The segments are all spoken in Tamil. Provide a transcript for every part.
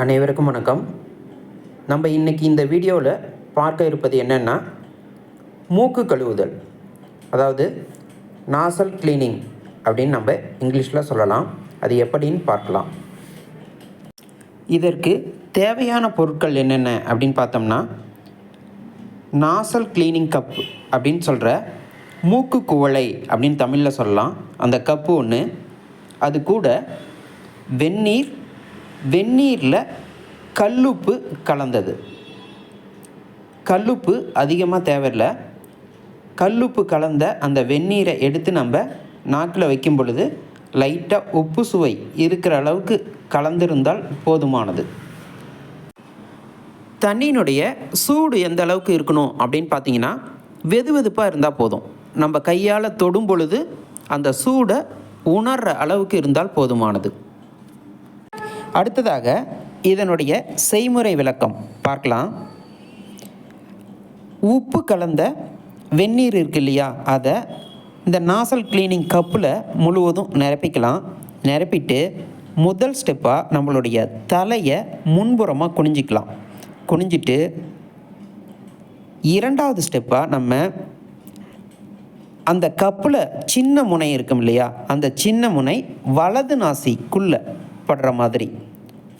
அனைவருக்கும் வணக்கம். நம்ம இன்றைக்கி இந்த வீடியோவில் பார்க்க இருப்பது என்னென்னா மூக்கு கழுவுதல். அதாவது நாசல் கிளீனிங் அப்படின்னு நம்ம இங்கிலீஷில் சொல்லலாம். அது எப்படின்னு பார்க்கலாம். இதற்கு தேவையான பொருட்கள் என்னென்ன அப்படின்னு பார்த்தோம்னா நாசல் கிளீனிங் கப் அப்படின்னு சொல்கிற மூக்கு குவளை அப்படின்னு தமிழில் சொல்லலாம். அந்த கப்பு ஒன்று அது கூட வெந்நீர் வெந்நீரில் கல்லுப்பு கலந்தது. கல்லுப்பு அதிகமாக தேவையில்லை. கல்லுப்பு கலந்த அந்த வெந்நீரை எடுத்து நம்ம நாக்கில் வைக்கும் பொழுது லைட்டாக உப்பு சுவை இருக்கிற அளவுக்கு கலந்திருந்தால் போதுமானது. தண்ணியினுடைய சூடு எந்த அளவுக்கு இருக்கணும் அப்படின்னு பார்த்தீங்கன்னா வெது வெதுப்பாக இருந்தால் போதும். நம்ம கையால் தொடும் பொழுது அந்த சூடை உணர்கிற அளவுக்கு இருந்தால் போதுமானது. அடுத்ததாக இதனுடைய செய்முறை விளக்கம். பார்க்கலாம். உப்பு கலந்த வெந்நீர் இருக்கு இல்லையா? அதை இந்த நாசல் கிளீனிங் கப்பில் முழுவதும் நிரப்பிக்கலாம். நிரப்பிட்டு முதல் ஸ்டெப்பாக நம்மளுடைய தலையை முன்புறமாக குனிஞ்சிக்கலாம். குனிஞ்சிட்டு இரண்டாவது ஸ்டெப்பாக நம்ம அந்த கப்பில் சின்ன முனை இருக்கும் இல்லையா? அந்த சின்ன முனை வலது நாசிக்குள்ளே படுற மாதிரி.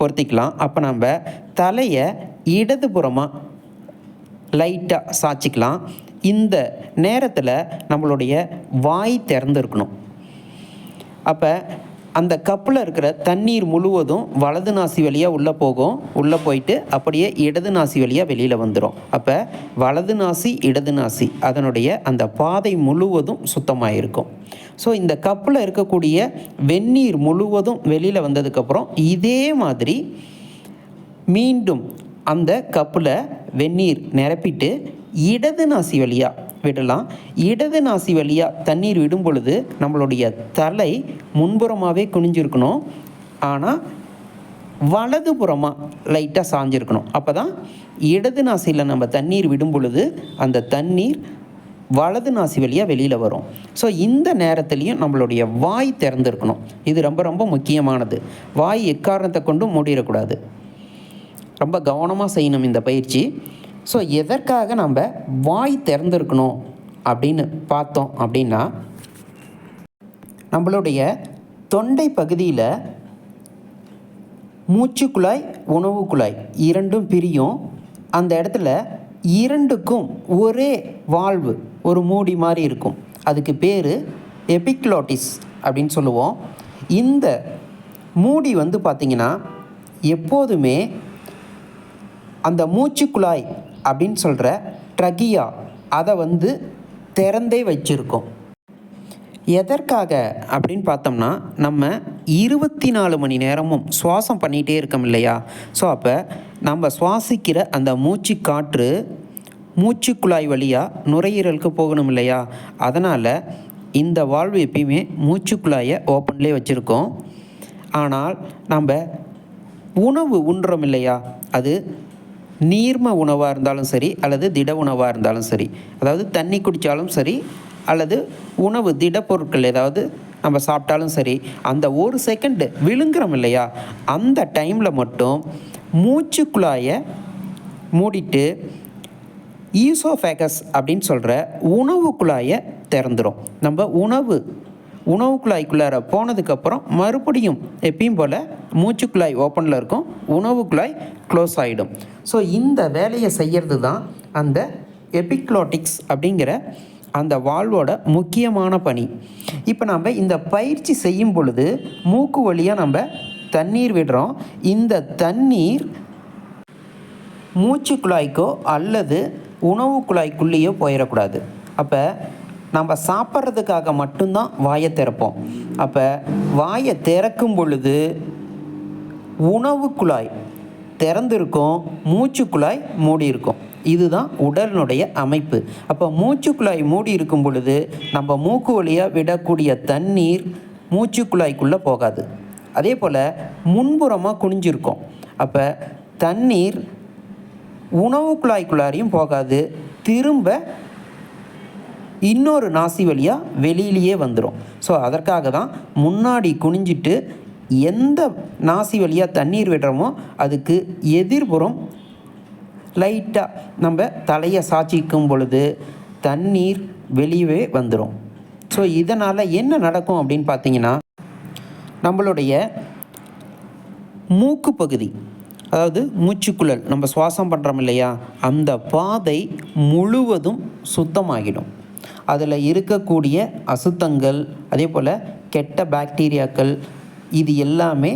பொருத்திக்கலாம். அப்போ நம்ம தலையை இடதுபுறமாக லைட்டாக சாய்ச்சிக்கலாம். இந்த நேரத்தில் நம்மளுடைய வாய் திறந்துருக்கணும். அப்போ அந்த கப்பில் இருக்கிற தண்ணீர் முழுவதும் வலது நாசி வழியாக உள்ளே போகும். உள்ளே போயிட்டு அப்படியே இடது நாசி வழியாக வெளியில் வந்துடும் அப்போ வலது நாசி இடது நாசி அதனுடைய அந்த பாதை முழுவதும் சுத்தமாக இருக்கும் ஸோ இந்த கப்பில் இருக்கக்கூடிய வெந்நீர் முழுவதும் வெளியில் வந்ததுக்கப்புறம் இதே மாதிரி மீண்டும் அந்த கப்பில் வெந்நீர் நிரப்பிட்டு இடது நாசி வழியாக விடலாம். இடது நாசி வழியாக தண்ணீர் விடும் பொழுது நம்மளுடைய தலை முன்புறமாகவே குனிஞ்சிருக்கணும். ஆனால் வலதுபுறமாக லைட்டாக சாஞ்சிருக்கணும். அப்போ தான் இடது நாசியில் நம்ம தண்ணீர் விடும் பொழுது அந்த தண்ணீர் வலது நாசி வழியாக வெளியில் வரும். ஸோ இந்த நேரத்துலையும் நம்மளுடைய வாய் திறந்துருக்கணும். இது ரொம்ப ரொம்ப முக்கியமானது. வாய் எக்காரணத்தை கொண்டும் மூடிடக்கூடாது. ரொம்ப கவனமாக செய்யணும் இந்த பயிற்சி. ஸோ எதற்காக நம்ம வாய் திறந்துருக்கணும் அப்படின்னு பார்த்தோம் அப்படின்னா நம்மளுடைய தொண்டை பகுதியில் மூச்சு குழாய் உணவு குழாய் இரண்டும் பிரியும். அந்த இடத்துல இரண்டுக்கும் ஒரே வாழ்வு ஒரு மூடி மாதிரி இருக்கும். அதுக்கு பேர் எபிக்லோட்டிஸ் அப்படின்னு சொல்லுவோம். இந்த மூடி வந்து பார்த்திங்கன்னா எப்போதுமே அந்த மூச்சு குழாய் அப்படின்னு சொல்கிற ட்ரகியா அதை வந்து திறந்தே வச்சுருக்கோம். எதற்காக அப்படின்னு பார்த்தோம்னா நம்ம இருபத்தி நாலு மணி நேரமும் சுவாசம் பண்ணிகிட்டே இருக்கோம் இல்லையா? ஸோ அப்போ நம்ம சுவாசிக்கிற அந்த மூச்சு காற்று மூச்சு குழாய் வழியாக நுரையீரலுக்கு போகணும் இல்லையா? அதனால் இந்த வாழ்வு எப்பயுமே மூச்சுக்குழாயை ஓப்பன்லேயே வச்சுருக்கோம். ஆனால் நம்ம உணவு உண்றோம் இல்லையா? அது நீர்ம உணவாக இருந்தாலும் சரி அல்லது திட உணவாக இருந்தாலும் சரி. அதாவது தண்ணி குடித்தாலும் சரி அல்லது உணவு திடப்பொருட்கள் ஏதாவது நம்ம சாப்பிட்டாலும் சரி அந்த ஒரு செகண்டு விழுங்குறோம் இல்லையா? அந்த டைமில் மட்டும் மூச்சுக்குழாயை மூடிட்டு ஈசோஃபேகஸ் அப்படின்னு சொல்கிற உணவு குழாயை திறந்துடும் நம்ம உணவு உணவு குழாய்க்குள்ளார போனதுக்கப்புறம் மறுபடியும் எப்பயும் போல் மூச்சுக்குழாய் ஓப்பனில் இருக்கும் உணவு குழாய் க்ளோஸ் ஆகிடும் ஸோ இந்த வேலையை செய்கிறது தான் அந்த எபிக்லோட்டிக்ஸ் அப்படிங்கிற அந்த வாழ்வோட முக்கியமான பணி. இப்போ நம்ம இந்த பயிற்சி செய்யும் பொழுது மூக்கு வழியாக நம்ம தண்ணீர் விடுறோம். இந்த தண்ணீர் மூச்சு குழாய்க்கோ அல்லது உணவு குழாய்க்குள்ளேயோ போயிடக்கூடாது. அப்போ நம்ம சாப்பிட்றதுக்காக மட்டும்தான் வாயை திறப்போம். அப்போ வாயை திறக்கும் பொழுது உணவு குழாய் திறந்திருக்கும் மூச்சு குழாய் மூடி இருக்கும் இதுதான் உடலினுடைய அமைப்பு. அப்போ மூச்சு குழாய் மூடி இருக்கும் பொழுது நம்ம மூக்கு வழியாக விடக்கூடிய தண்ணீர் மூச்சு குழாய்க்குள்ளே போகாது. அதே போல் முன்புறமாக குனிஞ்சிருக்கும். அப்போ தண்ணீர் உணவு குழாய்க்குள்ளாரையும் போகாது. திரும்ப இன்னொரு நாசி வழியாக வெளியிலேயே வந்துடும் ஸோ அதற்காக தான் முன்னாடி குனிஞ்சிட்டு எந்த நாசி வழியாக தண்ணீர் விடுறோமோ அதுக்கு எதிர்புறம் லைட்டாக நம்ம தலையை சாய்ச்சிக்கும் பொழுது தண்ணீர் வெளியவே வந்துடும் ஸோ இதனால் என்ன நடக்கும் அப்படின்னு பார்த்தீங்கன்னா நம்மளுடைய மூக்கு பகுதி அதாவது மூச்சுக்குழல் நம்ம சுவாசம் பண்ணுறோம் இல்லையா அந்த பாதை முழுவதும் சுத்தமாகிடும். அதில் இருக்கக்கூடிய அசுத்தங்கள் அதே போல் கெட்ட பாக்டீரியாக்கள் இது எல்லாமே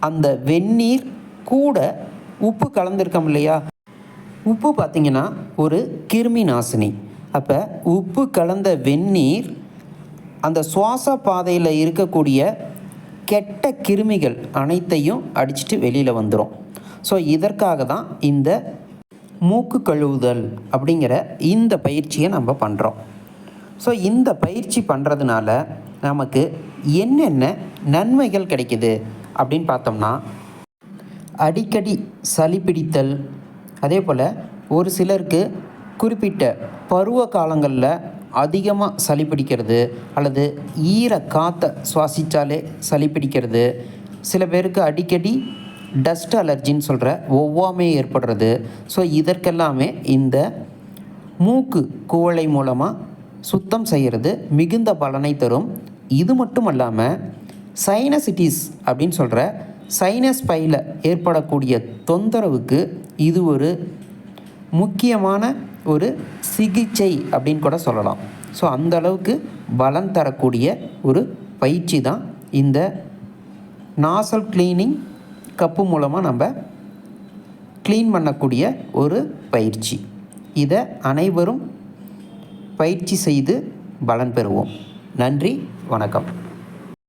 அந்த வெந்நீர் கூட உப்பு கலந்துருக்கோம் இல்லையா? உப்பு பார்த்திங்கன்னா ஒரு கிருமி நாசினி. அப்போ உப்பு கலந்த வெந்நீர் அந்த சுவாச பாதையில் இருக்கக்கூடிய கெட்ட கிருமிகள் அனைத்தையும் அடிச்சிட்டு வெளியில் வந்துடும் ஸோ இதற்காக தான் இந்த மூக்கு கழுவுதல் அப்படிங்கிற இந்த பயிற்சியை நம்ம பண்ணுறோம் ஸோ இந்த பயிற்சி பண்ணுறதுனால நமக்கு என்னென்ன நன்மைகள் கிடைக்குது அப்படின்னு பார்த்தோம்னா அடிக்கடி சளி பிடித்தல் அதே போல் ஒரு சிலருக்கு குறிப்பிட்ட பருவ காலங்களில் அதிகமாக சளி பிடிக்கிறது அல்லது ஈர காற்றை சுவாசித்தாலே சளி பிடிக்கிறது. சில பேருக்கு அடிக்கடி டஸ்ட் அலர்ஜின்னு சொல்கிற ஒவ்வாமை ஏற்படுறது. ஸோ இதற்கெல்லாமே இந்த மூக்கு குவளை மூலமாக சுத்தம் செய்கிறது மிகுந்த பலனை தரும். இது மட்டும் அல்லாமல் சைனசிட்டிஸ் அப்படின்னு சொல்கிற சைனஸ் பையில் ஏற்படக்கூடிய தொந்தரவுக்கு இது ஒரு முக்கியமான ஒரு சிகிச்சை அப்படின்னு கூட சொல்லலாம். ஸோ அந்த அளவுக்கு பலன் தரக்கூடிய ஒரு பயிற்சி தான் இந்த நாசல் க்ளீனிங் கப்பு மூலமாக நம்ம க்ளீன் பண்ணக்கூடிய ஒரு பயிற்சி. இதை அனைவரும் பயிற்சி செய்து பலன் பெறுவோம். நன்றி வணக்கம்.